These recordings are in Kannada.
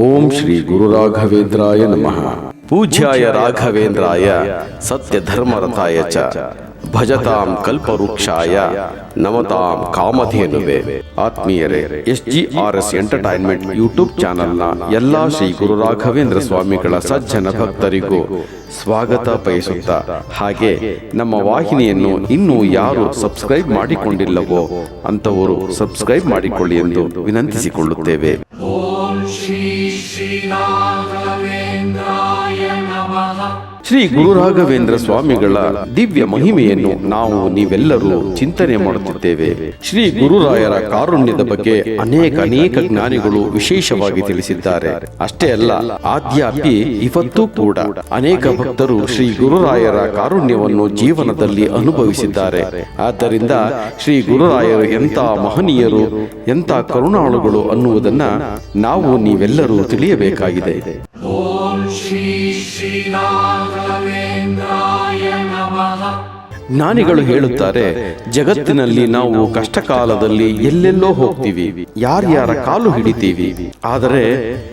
ಓಂ ಶ್ರೀ ಗುರು ರಾಘವೇಂದ್ರಾಯ ನಮಃ ಪೂಜ್ಯಾಯ ರಾಘವೇಂದ್ರಾಯ ಸತ್ಯ ಧರ್ಮರಥಾಯ ಚ ಭಜತಾಂ ಕಲ್ಪವೃಕ್ಷಾಯ, ನಮತಾಂ ಕಾಮಧೇನುವೆ. ಆತ್ಮೀಯರೇ S G R S entertainment YouTube ಚಾನೆಲ್ನ ಎಲ್ಲಾ ಶ್ರೀ ಗುರು ರಾಘವೇಂದ್ರ ಸ್ವಾಮಿಗಳ ಸಜ್ಜನ ಭಕ್ತರಿಗೂ ಸ್ವಾಗತ ಬಯಸುತ್ತಾ, ಹಾಗೆ ನಮ್ಮ ವಾಹಿನಿಯನ್ನು ಇನ್ನೂ ಯಾರು ಸಬ್ಸ್ಕ್ರೈಬ್ ಮಾಡಿಕೊಂಡಿಲ್ಲವೋ ಅಂತವರು ಸಬ್ಸ್ಕ್ರೈಬ್ ಮಾಡಿಕೊಳ್ಳಿ ಎಂದು ವಿನಂತಿಸಿಕೊಳ್ಳುತ್ತೇವೆ. ಶ್ರೀ ಗುರು ರಾಘವೇಂದ್ರ ಸ್ವಾಮಿಗಳ ದಿವ್ಯ ಮಹಿಮೆಯನ್ನು ನಾವು ನೀವೆಲ್ಲರೂ ಚಿಂತನೆ ಮಾಡುತ್ತಿದ್ದೇವೆ. ಶ್ರೀ ಗುರುರಾಯರ ಕಾರುಣ್ಯದ ಬಗ್ಗೆ ಅನೇಕ ಅನೇಕ ಜ್ಞಾನಿಗಳು ವಿಶೇಷವಾಗಿ ತಿಳಿಸಿದ್ದಾರೆ. ಅಷ್ಟೇ ಅಲ್ಲ ಆದ್ಯಾಪಿ ಇವತ್ತು ಕೂಡ ಅನೇಕ ಭಕ್ತರು ಶ್ರೀ ಗುರುರಾಯರ ಕಾರುಣ್ಯವನ್ನು ಜೀವನದಲ್ಲಿ ಅನುಭವಿಸಿದ್ದಾರೆ. ಆದ್ದರಿಂದ ಶ್ರೀ ಗುರುರಾಯರು ಎಂಥ ಮಹನೀಯರು ಎಂಥ ಕರುಣಾಳುಗಳು ಅನ್ನುವುದನ್ನ ನಾವು ನೀವೆಲ್ಲರೂ ತಿಳಿಯಬೇಕಾಗಿದೆ. ಜ್ಞಾನಿಗಳು ಹೇಳುತ್ತಾರೆ, ಜಗತ್ತಿನಲ್ಲಿ ನಾವು ಕಷ್ಟ ಕಾಲದಲ್ಲಿ ಎಲ್ಲೆಲ್ಲೋ ಹೋಗ್ತೀವಿ, ಯಾರ್ಯಾರ ಕಾಲು ಹಿಡಿತೀವಿ. ಆದರೆ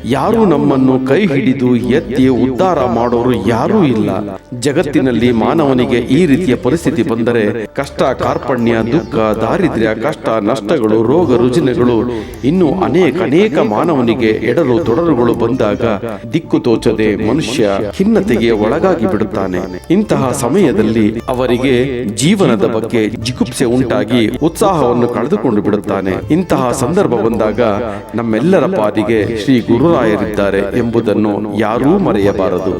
ಯಾರು ನಮ್ಮನ್ನು ಕೈ ಹಿಡಿದು ಎತ್ತಿ ಉದ್ಧಾರ ಮಾಡೋರು ಯಾರೂ ಇಲ್ಲ. ಜಗತ್ತಿನಲ್ಲಿ ಮಾನವನಿಗೆ ಈ ರೀತಿಯ ಪರಿಸ್ಥಿತಿ ಬಂದರೆ ಕಷ್ಟ, ಕಾರ್ಪಣ್ಯ, ದುಃಖ, ದಾರಿದ್ರ್ಯ, ಕಷ್ಟ, ನಷ್ಟಗಳು, ರೋಗ, ರುಜಿನಗಳು ಇನ್ನು ಅನೇಕ ಅನೇಕ ಮಾನವನಿಗೆ ಎಡರು ತೊಡರುಗಳು ಬಂದಾಗ ದಿಕ್ಕು ತೋಚದೆ ಮನುಷ್ಯ ಖಿನ್ನತೆಗೆ ಒಳಗಾಗಿ ಬಿಡುತ್ತಾನೆ. ಇಂತಹ ಸಮಯದಲ್ಲಿ ಅವರಿಗೆ ಜೀವನದ ಬಗ್ಗೆ ಜಿಗುಪ್ಸೆ ಉಂಟಾಗಿ ಉತ್ಸಾಹವನ್ನು ಕಳೆದುಕೊಂಡು ಬಿಡುತ್ತಾನೆ. ಇಂತಹ ಸಂದರ್ಭ ಬಂದಾಗ ನಮ್ಮೆಲ್ಲರ ಪಾದಿಗೆ ಶ್ರೀ ಗುರುರಾಯರಿದ್ದಾರೆ ಎಂಬುದನ್ನು ಯಾರೂ ಮರೆಯಬಾರದು.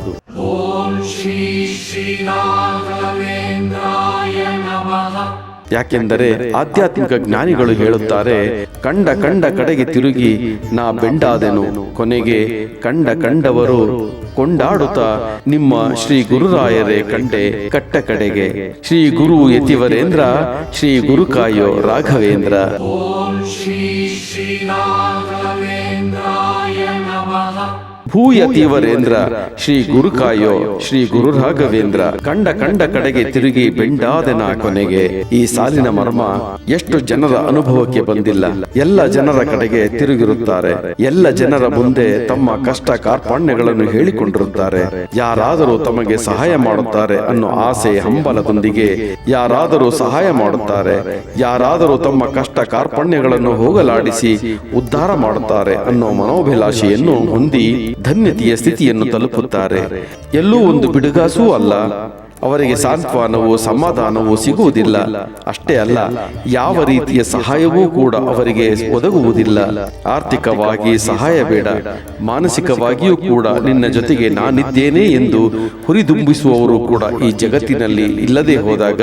ಯಾಕೆಂದರೆ ಆಧ್ಯಾತ್ಮಿಕ ಜ್ಞಾನಿಗಳು ಹೇಳುತ್ತಾರೆ, ಕಂಡ ಕಂಡ ಕಡೆಗೆ ತಿರುಗಿ ನಾ ಬೆಂಡಾದೆನು. ಕೊನೆಗೆ ಕಂಡ ಕಂಡವರು ಕೊಂಡಾಡುತ್ತಾ, ನಿಮ್ಮ ಶ್ರೀ ಗುರುರಾಯರೇ ಕಂಡೆ ಕಟ್ಟ ಕಡೆಗೆ. ಶ್ರೀ ಗುರು ಯತಿವರೇಂದ್ರ, ಶ್ರೀ ಗುರುಕಾಯೋ ರಾಘವೇಂದ್ರ. ಭೂಯತಿವರೇಂದ್ರ ಶ್ರೀ ಗುರುಕಾಯೋ ಶ್ರೀ ಗುರು ರಾಘವೇಂದ್ರ ಕಂಡ ಕಂಡ ಕಡೆಗೆ ತಿರುಗಿ ಬೆಂಡಾದನ ಕೊನೆಗೆ ಈ ಸಾಲಿನ ಮರ್ಮ ಎಷ್ಟು ಜನರ ಅನುಭವಕ್ಕೆ ಬಂದಿಲ್ಲ. ಎಲ್ಲ ಜನರ ಕಡೆಗೆ ತಿರುಗಿರುತ್ತಾರೆ. ಎಲ್ಲ ಜನರ ಮುಂದೆ ತಮ್ಮ ಕಷ್ಟ ಕಾರ್ಪಣ್ಯಗಳನ್ನು ಹೇಳಿಕೊಂಡಿರುತ್ತಾರೆ. ಯಾರಾದರೂ ತಮಗೆ ಸಹಾಯ ಮಾಡುತ್ತಾರೆ ಅನ್ನೋ ಆಸೆ ಹಂಬಲದೊಂದಿಗೆ ಯಾರಾದರೂ ಸಹಾಯ ಮಾಡುತ್ತಾರೆ. ಯಾರಾದರೂ ತಮ್ಮ ಕಷ್ಟ ಕಾರ್ಪಣ್ಯಗಳನ್ನು ಹೋಗಲಾಡಿಸಿ ಉದ್ಧಾರ ಮಾಡುತ್ತಾರೆ ಅನ್ನೋ ಮನೋಭಿಲಾಷೆಯನ್ನು ಹೊಂದಿ ಧನ್ಯತೆಯ ಸ್ಥಿತಿಯನ್ನು ತಲುಪುತ್ತಾರೆ. ಎಲ್ಲೂ ಒಂದು ಬಿಡುಗಾಸೂ ಅಲ್ಲ. ಅವರಿಗೆ ಸಾಂತ್ವನವು ಸಮಾಧಾನವು ಸಿಗುವುದಿಲ್ಲ. ಅಷ್ಟೇ ಅಲ್ಲ ಯಾವ ರೀತಿಯ ಸಹಾಯವೂ ಕೂಡ ಅವರಿಗೆ ಒದಗುವುದಿಲ್ಲ. ಆರ್ಥಿಕವಾಗಿ ಸಹಾಯ ಬೇಡ. ಮಾನಸಿಕವಾಗಿಯೂ ಕೂಡ ನಿನ್ನ ಜೊತೆಗೆ ನಾನಿದ್ದೇನೆ ಎಂದು ಹುರಿದುಂಬಿಸುವವರು ಕೂಡ ಈ ಜಗತ್ತಿನಲ್ಲಿ ಇಲ್ಲದೆ ಹೋದಾಗ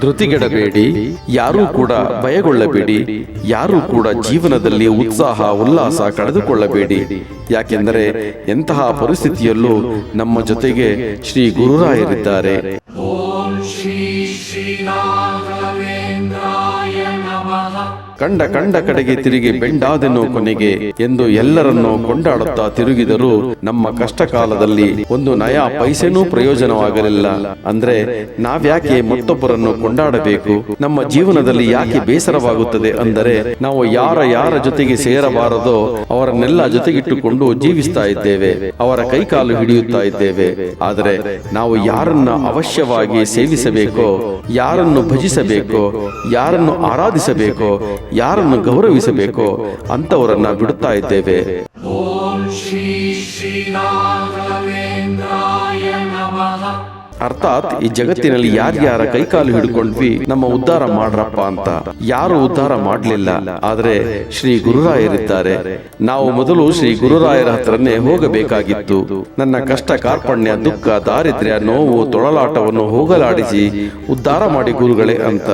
ಧೃತಿಗೆಡಬೇಡಿ. ಯಾರೂ ಕೂಡ ಭಯಗೊಳ್ಳಬೇಡಿ. ಯಾರೂ ಕೂಡ ಜೀವನದಲ್ಲಿ ಉತ್ಸಾಹ ಉಲ್ಲಾಸ ಕಳೆದುಕೊಳ್ಳಬೇಡಿ. ಯಾಕೆಂದರೆ ಎಂತಹ ಪರಿಸ್ಥಿತಿಯಲ್ಲೂ ನಮ್ಮ ಜೊತೆಗೆ ಶ್ರೀ ಗುರುರಾಯರಿದ್ದಾರೆ. On. ಕಂಡ ಕಂಡ ಕಡೆಗೆ ತಿರುಗಿ ಬೆಂಡಾದೆನು ಕೊನೆಗೆ ಎಂದು ಎಲ್ಲರನ್ನೂ ಕೊಂಡಾಡುತ್ತಾ ತಿರುಗಿದರೂ ನಮ್ಮ ಕಷ್ಟ ಕಾಲದಲ್ಲಿ ಒಂದು ನಯಾ ಪೈಸೆನೂ ಪ್ರಯೋಜನವಾಗಲಿಲ್ಲ. ಅಂದ್ರೆ ನಾವ್ಯಾಕೆ ಮತ್ತೊಬ್ಬರನ್ನು ಕೊಂಡಾಡಬೇಕು? ನಮ್ಮ ಜೀವನದಲ್ಲಿ ಯಾಕೆ ಬೇಸರವಾಗುತ್ತದೆ ಅಂದರೆ ನಾವು ಯಾರ ಯಾರ ಜೊತೆಗೆ ಸೇರಬಾರದೋ ಅವರನ್ನೆಲ್ಲ ಜೊತೆಗಿಟ್ಟುಕೊಂಡು ಜೀವಿಸ್ತಾ ಇದ್ದೇವೆ, ಅವರ ಕೈಕಾಲು ಹಿಡಿಯುತ್ತಾ ಇದ್ದೇವೆ. ಆದರೆ ನಾವು ಯಾರನ್ನ ಅವಶ್ಯವಾಗಿ ಸೇವಿಸಬೇಕೋ, ಯಾರನ್ನು ಭಜಿಸಬೇಕೋ, ಯಾರನ್ನು ಆರಾಧಿಸಬೇಕೋ ಯಾರನ್ನು ಗೌರವಿಸಬೇಕೋ ಅಂತವರನ್ನ ಬಿಡುತ್ತಾ ಇದ್ದೇವೆ. ಅರ್ಥಾತ್ ಈ ಜಗತ್ತಿನಲ್ಲಿ ಯಾರ್ಯಾರ ಕೈಕಾಲು ಹಿಡ್ಕೊಂಡ್ವಿ, ನಮ್ಮ ಉದ್ಧಾರ ಮಾಡ್ರಪ್ಪ ಅಂತ. ಯಾರು ಉದ್ಧಾರ ಮಾಡ್ಲಿಲ್ಲ, ಆದ್ರೆ ಶ್ರೀ ಗುರುರಾಯರಿದ್ದಾರೆ. ನಾವು ಮೊದಲು ಶ್ರೀ ಗುರುರಾಯರ ಹತ್ರನೇ ಹೋಗಬೇಕಾಗಿತ್ತು. ನನ್ನ ಕಷ್ಟ, ಕಾರ್ಪಣ್ಯ, ದುಃಖ, ದಾರಿದ್ರ್ಯ, ನೋವು, ತೊಳಲಾಟವನ್ನು ಹೋಗಲಾಡಿಸಿ ಉದ್ಧಾರ ಮಾಡಿ ಗುರುಗಳೇ ಅಂತ.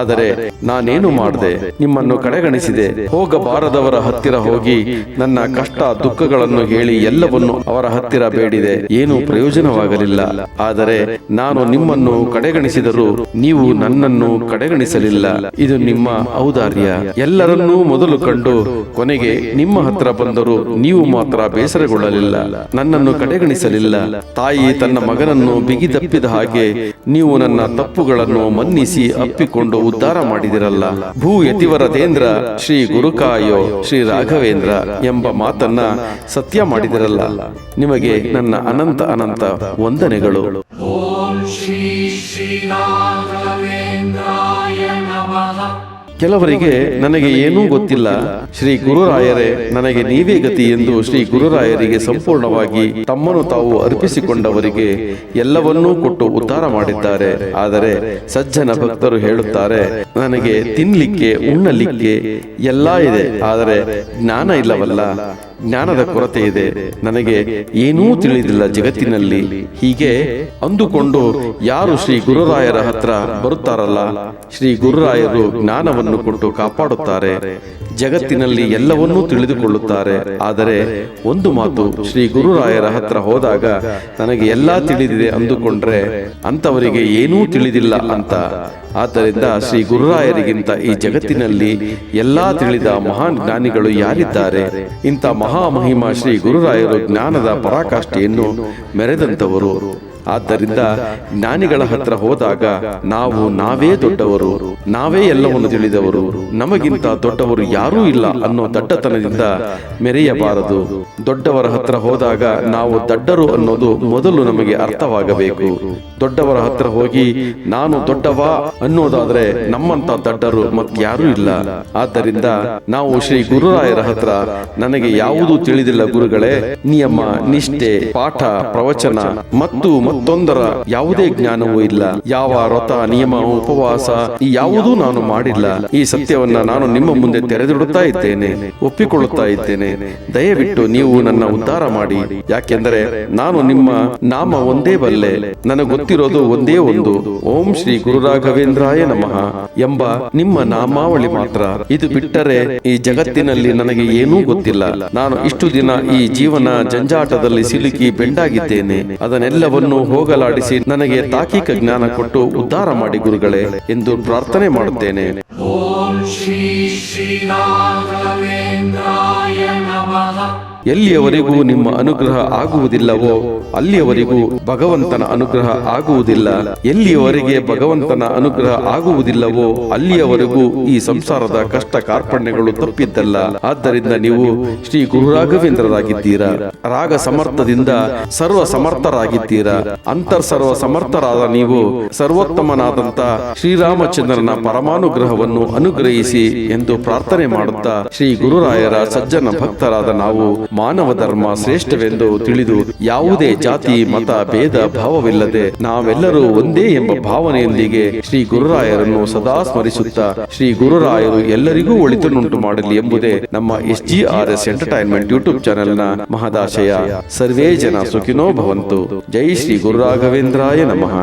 ಆದರೆ ನಾನೇನು ಮಾಡಿದೆ? ನಿಮ್ಮನ್ನು ಕಡೆಗಣಿಸಿದೆ. ಹೋಗಬಾರದವರ ಹತ್ತಿರ ಹೋಗಿ ನನ್ನ ಕಷ್ಟ, ದುಃಖಗಳನ್ನು ಹೇಳಿ ಎಲ್ಲವನ್ನು ಅವರ ಹತ್ತಿರ ಬೇಡಿದೆ. ಏನು ಪ್ರಯೋಜನವಾಗಲಿಲ್ಲ. ಆದರೆ ನಾನು ನಿಮ್ಮನ್ನು ಕಡೆಗಣಿಸಿದರೂ ನೀವು ನನ್ನನ್ನು ಕಡೆಗಣಿಸಲಿಲ್ಲ. ಇದು ನಿಮ್ಮ ಔದಾರ್ಯ. ಎಲ್ಲರನ್ನೂ ಮೊದಲು ಕಂಡು ಕೊನೆಗೆ ನಿಮ್ಮ ಹತ್ರ ಬಂದರೂ ನೀವು ಮಾತ್ರ ಬೇಸರಗೊಳ್ಳಲಿಲ್ಲ. ನನ್ನನ್ನು ಕಡೆಗಣಿಸಲಿಲ್ಲ. ತಾಯಿ ತನ್ನ ಮಗನನ್ನು ಬಿಗಿದಪ್ಪಿದ ಹಾಗೆ ನೀವು ನನ್ನ ತಪ್ಪುಗಳನ್ನು ಮನ್ನಿಸಿ ಅಪ್ಪಿಕೊಂಡು ಉದ್ಧಾರ ಮಾಡಿದಿರಲ್ಲ. ಭೂ ಯತಿವರದೇಂದ್ರ ಶ್ರೀ ಗುರುಕಾಯೋ ಶ್ರೀ ರಾಘವೇಂದ್ರ ಎಂಬ ಮಾತನ್ನ ಸತ್ಯ ಮಾಡಿದಿರಲ್ಲ. ನಿಮಗೆ ನನ್ನ ಅನಂತ ಅನಂತ ವಂದನೆಗಳು. श्री श्रीराघवेन्द्राय नमः ಕೆಲವರಿಗೆ ನನಗೆ ಏನೂ ಗೊತ್ತಿಲ್ಲ. ಶ್ರೀ ಗುರುರಾಯರೇ ನನಗೆ ನೀವೇ ಗತಿ ಎಂದು ಶ್ರೀ ಗುರುರಾಯರಿಗೆ ಸಂಪೂರ್ಣವಾಗಿ ತಮ್ಮನ್ನು ತಾವು ಅರ್ಪಿಸಿಕೊಂಡವರಿಗೆ ಎಲ್ಲವನ್ನೂ ಕೊಟ್ಟು ಉದ್ಧಾರ ಮಾಡಿದ್ದಾರೆ. ಆದರೆ ಸಜ್ಜನ ಭಕ್ತರು ಹೇಳುತ್ತಾರೆ ನನಗೆ ತಿನ್ನಲಿಕ್ಕೆ ಉಣ್ಣಲಿಕ್ಕೆ ಎಲ್ಲ ಇದೆ. ಆದರೆ ಜ್ಞಾನ ಇಲ್ಲವಲ್ಲ. ಜ್ಞಾನದ ಕೊರತೆ ಇದೆ. ನನಗೆ ಏನೂ ತಿಳಿದಿಲ್ಲ ಜಗತ್ತಿನಲ್ಲಿ. ಹೀಗೆ ಅಂದುಕೊಂಡು ಯಾರು ಶ್ರೀ ಗುರುರಾಯರ ಹತ್ರ ಬರುತ್ತಾರಲ್ಲ? ಶ್ರೀ ಗುರುರಾಯರು ಜ್ಞಾನವನ್ನು ಕೊಟ್ಟು ಕಾಪಾಡುತ್ತಾರೆ. ಜಗತ್ತಿನಲ್ಲಿ ಎಲ್ಲವನ್ನೂ ತಿಳಿದುಕೊಳ್ಳುತ್ತಾರೆ. ಆದರೆ ಒಂದು ಮಾತು ಶ್ರೀ ಗುರುರಾಯರ ಹತ್ರ ಹೋದಾಗ ನನಗೆ ಎಲ್ಲಾ ತಿಳಿದಿದೆ ಅಂದುಕೊಂಡ್ರೆ ಅಂತವರಿಗೆ ಏನೂ ತಿಳಿದಿಲ್ಲ ಅಂತ. ಆದ್ದರಿಂದ ಶ್ರೀ ಗುರುರಾಯರಿಗಿಂತ ಈ ಜಗತ್ತಿನಲ್ಲಿ ಎಲ್ಲಾ ತಿಳಿದ ಮಹಾನ್ ಜ್ಞಾನಿಗಳು ಯಾರಿದ್ದಾರೆ? ಇಂಥ ಮಹಾಮಹಿಮ ಶ್ರೀ ಗುರುರಾಯರು ಜ್ಞಾನದ ಪರಾಕಾಷ್ಠೆಯನ್ನು ಮೆರೆದಂತವರು ಆದ್ದರಿಂದ ಜ್ಞಾನಿಗಳ ಹತ್ರ ಹೋದಾಗ ನಾವು ನಾವೇ ದೊಡ್ಡವರು, ನಾವೇ ಎಲ್ಲವನ್ನು ತಿಳಿದವರು, ನಮಗಿಂತ ದೊಡ್ಡವರು ಯಾರೂ ಇಲ್ಲ ಅನ್ನೋ ದಡ್ಡತನದಿಂದ ಮೆರೆಯಬಾರದು. ದೊಡ್ಡವರ ಹತ್ರ ಹೋದಾಗ ನಾವು ದಡ್ಡರು ಅನ್ನೋದು ಮೊದಲು ನಮಗೆ ಅರ್ಥವಾಗಬೇಕು. ದೊಡ್ಡವರ ಹತ್ರ ಹೋಗಿ ನಾನು ದೊಡ್ಡವ ಅನ್ನೋದಾದ್ರೆ ನಮ್ಮಂತ ದಡ್ಡರು ಮತ್ತಾರೂ ಇಲ್ಲ. ಆದ್ದರಿಂದ ನಾವು ಶ್ರೀ ಗುರುರಾಯರ ಹತ್ರ ನನಗೆ ಯಾವುದೂ ತಿಳಿದಿಲ್ಲ ಗುರುಗಳೇ, ನಿಯಮ, ನಿಷ್ಠೆ, ಪಾಠ, ಪ್ರವಚನ ಮತ್ತು ಮತ್ತೊಂದರ ಯಾವುದೇ ಜ್ಞಾನವೂ ಇಲ್ಲ. ಯಾವ ವ್ರತ ನಿಯಮ, ಉಪವಾಸ, ಈ ಯಾವುದೂ ನಾನು ಮಾಡಿಲ್ಲ. ಈ ಸತ್ಯವನ್ನ ನಾನು ನಿಮ್ಮ ಮುಂದೆ ತೆರೆದಿಡುತ್ತಾ ಇದ್ದೇನೆ. ಒಪ್ಪಿಕೊಳ್ಳುತ್ತಾ ಇದ್ದೇನೆ. ದಯವಿಟ್ಟು ನೀವು ನನ್ನ ಉದ್ಧಾರ ಮಾಡಿ. ಯಾಕೆಂದರೆ ನಾನು ನಿಮ್ಮ ನಾಮ ಒಂದೇ ಬಲ್ಲೆ. ನನಗೆ ಗೊತ್ತಿರೋದು ಒಂದೇ ಒಂದು. ಓಂ ಶ್ರೀ ಗುರುರಾಘವೇಂದ್ರಾಯ ನಮಃ ಎಂಬ ನಿಮ್ಮ ನಾಮಾವಳಿ ಮಾತ್ರ. ಇದು ಬಿಟ್ಟರೆ ಈ ಜಗತ್ತಿನಲ್ಲಿ ನನಗೆ ಏನೂ ಗೊತ್ತಿಲ್ಲ. ನಾನು ಇಷ್ಟು ದಿನ ಈ ಜೀವನ ಜಂಜಾಟದಲ್ಲಿ ಸಿಲುಕಿ ಬೆಂಡಾಗಿದ್ದೇನೆ. ಅದನ್ನೆಲ್ಲವನ್ನು ಹೋಗಲಾಡಿಸಿ ನನಗೆ ತಾಕೀಕ ಜ್ಞಾನ ಕೊಟ್ಟು ಉದ್ಧಾರ ಮಾಡಿ ಗುರುಗಳೇ ಎಂದು ಪ್ರಾರ್ಥನೆ ಮಾಡುತ್ತೇನೆ. ಓಂ ಶ್ರೀ ಶ್ರೀ ಎಲ್ಲಿಯವರೆಗೂ ನಿಮ್ಮ ಅನುಗ್ರಹ ಆಗುವುದಿಲ್ಲವೋ ಅಲ್ಲಿಯವರೆಗೂ ಭಗವಂತನ ಅನುಗ್ರಹ ಆಗುವುದಿಲ್ಲ. ಎಲ್ಲಿಯವರೆಗೆ ಭಗವಂತನ ಅನುಗ್ರಹ ಆಗುವುದಿಲ್ಲವೋ ಅಲ್ಲಿಯವರೆಗೂ ಈ ಸಂಸಾರದ ಕಷ್ಟ ಕಾರ್ಪಣ್ಯಗಳು ತಪ್ಪಿದ್ದಲ್ಲ. ಆದ್ದರಿಂದ ನೀವು ಶ್ರೀ ಗುರು ರಾಘವೇಂದ್ರರಾಗಿದ್ದೀರಾ ರಾಗ ಸಮರ್ಥದಿಂದ ಸರ್ವ ಸಮರ್ಥರಾಗಿದ್ದೀರಾ. ಅಂತರ್ ಸರ್ವ ಸಮರ್ಥರಾದ ನೀವು ಸರ್ವೋತ್ತಮನಾದಂತ ಶ್ರೀರಾಮಚಂದ್ರನ ಪರಮಾನುಗ್ರಹವನ್ನು ಅನುಗ್ರಹಿಸಿ ಎಂದು ಪ್ರಾರ್ಥನೆ ಮಾಡುತ್ತಾ ಶ್ರೀ ಗುರುರಾಯರ ಸಜ್ಜನ ಭಕ್ತರಾದ ನಾವು ಮಾನವ ಧರ್ಮ ಶ್ರೇಷ್ಠವೆಂದು ತಿಳಿದು ಯಾವುದೇ ಜಾತಿ ಮತ ಭೇದ ಭಾವವಿಲ್ಲದೆ ನಾವೆಲ್ಲರೂ ಒಂದೇ ಎಂಬ ಭಾವನೆಯೊಂದಿಗೆ ಶ್ರೀ ಗುರುರಾಯರನ್ನು ಸದಾ ಸ್ಮರಿಸುತ್ತಾ ಶ್ರೀ ಗುರುರಾಯರು ಎಲ್ಲರಿಗೂ ಒಳಿತನ್ನುಂಟು ಮಾಡಲಿ ಎಂಬುದೇ ನಮ್ಮ S G R S entertainment YouTube ಚಾನೆಲ್ನ ಮಹದಾಶಯ ಸರ್ವೇ ಜನ ಸುಖಿನೋ ಭವಂತು. ಜೈ ಶ್ರೀ ಗುರುರಾಘವೇಂದ್ರಾಯ ನಮಃ.